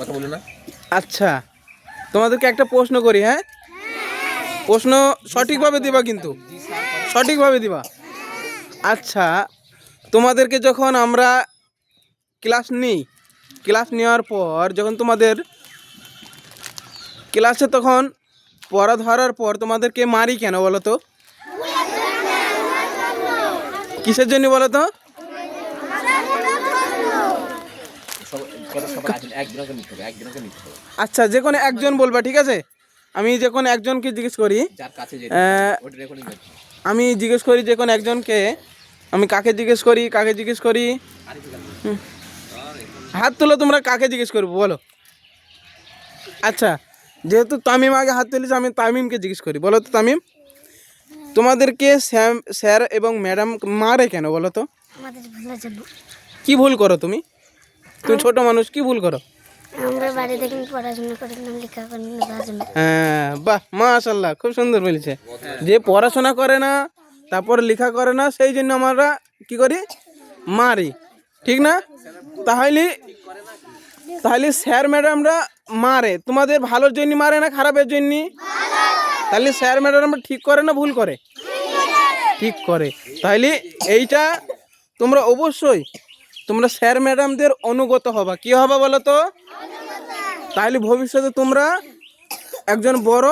কথা বলো না। আচ্ছা তোমাদেরকে একটা প্রশ্ন করি হ্যাঁ? প্রশ্ন সঠিকভাবে দিবা কিন্তু। সঠিকভাবে দিবা। আচ্ছা তোমাদেরকে যখন আমরা ক্লাস নিই, ক্লাস নেওয়ার পর যখন তোমাদের ক্লাসে তখন পড়া ধরার পর তোমাদেরকে মারি কেন বলো তো? কিসের জন্য বলো তো? আচ্ছা যে কোনো একজন বলবা ঠিক আছে? আমি যে কোনো একজনকে জিজ্ঞেস করি। যার কাছে যে আহ, ওটা রেকর্ডিং করছে আমি জিজ্ঞেস করি যে কোনো একজনকে আমি কাকে জিজ্ঞেস করি কাকে জিজ্ঞেস করি? হাত তুলো তোমরা কাকে জিজ্ঞেস করব বলো। আচ্ছা যেহেতু তামিম আগে হাত তুলেছে আমি তামিমকে জিজ্ঞেস করি বলো তো তামিম। তোমাদেরকে স্যাম স্যার এবং ম্যাডাম মারে কেন বলো তো? আমাদের কি ভুল করো তুমি? তুমি ছোট মানুষ কি ভুল করো? আমরা বাড়ি থেকে পড়াশোনা করলাম লেখা করলাম হ্যাঁ বাহ মাশাল্লাহ খুব সুন্দর বলেছে। যে পড়াশোনা করে না তারপর লেখা করে না সেই জন্য আমরা কি করি? মারি ঠিক না? তাহলে তাহলে স্যার ম্যাডামরা মারে। তোমাদের ভালোর জন্য মারে না খারাপের জন্য তাহলে স্যার ম্যাডামরা ঠিক করে না ভুল করে? ঠিক করে। তাহলে এইটা তোমরা অবশ্যই তোমরা স্যার ম্যাডামদের অনুগত হবা। কি হবা বলো তো? তাহলে ভবিষ্যতে তোমরা একজন বড়,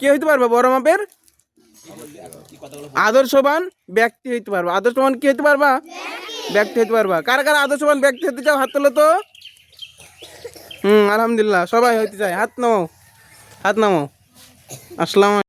কি হইতে পারবে? বড় মাপের? আদর্শবান ব্যক্তি হইতে পারবা। আদর্শবান কি হইতে পারবা? ব্যক্তি হইতে পারবা। কার কার আদর্শবান ব্যক্তি হতে চাও? হাত তোলো তো। হুম, আলহামদুলিল্লাহ, সবাই হইতে চায়। হাত নামাও। হাত নামাও। আসসালাম